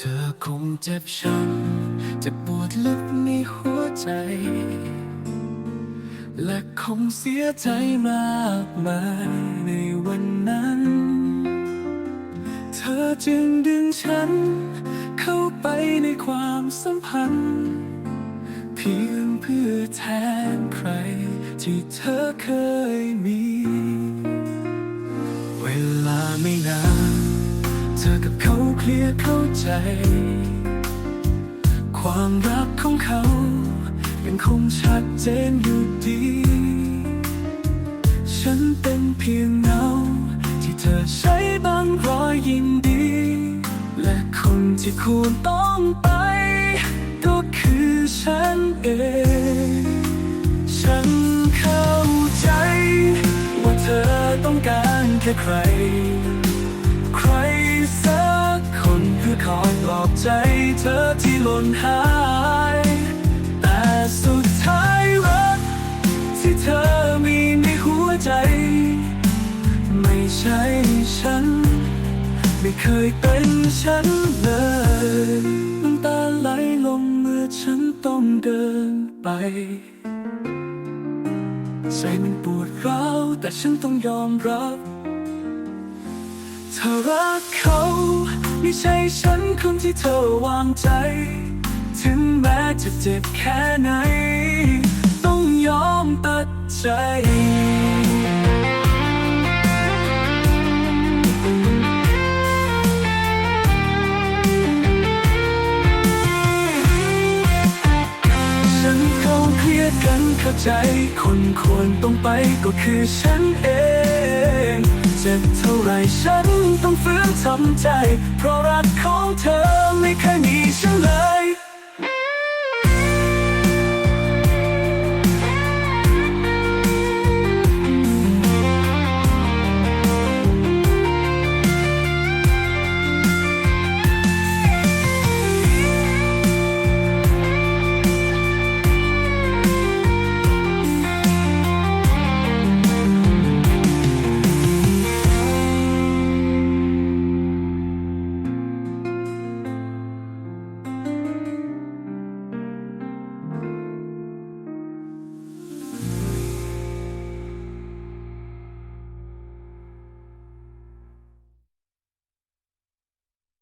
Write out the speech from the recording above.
เธอคงเจ็บช้ำเจ็บปวดลึกในหัวใจ และคงเสียใจมากมายในวันนั้น เธอจึงดึงฉัน เข้าไปในความสัมพันธ์ เพียงเพื่อแทนใคร ที่เธอเคยมี เวลาไม่นาน เธอกับเขาเคลียร์เข้าใจ ความรักของเขา ยังคงชัดเจนอยู่ดี ฉันเป็นเพียงเงาที่เธอใช้บางรอยยินดี และคนที่ควรต้องไป ก็คือฉันเอง ฉันเข้าใจ ว่าเธอต้องการแค่ใคร อยปลอบใจเธอที่หล่นหาย แต่สุดท้ายรักที่เธอมีในหัวใจ ไม่ใช่ฉัน ไม่เคยเป็นฉันเลยน้ำตาไหลลงเมื่อฉันต้องเดินไปใจมันปวดร้าวแต่ฉันต้องยอมรับเธอรักเขา ไม่ใช่ฉันคนที่เธอวางใจ ถึงแม้จะเจ็บแค่ไหน ต้องยอมตัดใจฉันเขาเครียดกันเข้าใจ คนควรต้องไปก็คือฉันเอง เจ็บเท่าไรฉันต้องฝืนทำใจ เพราะรักของเธอไม่เคยมีฉันเลย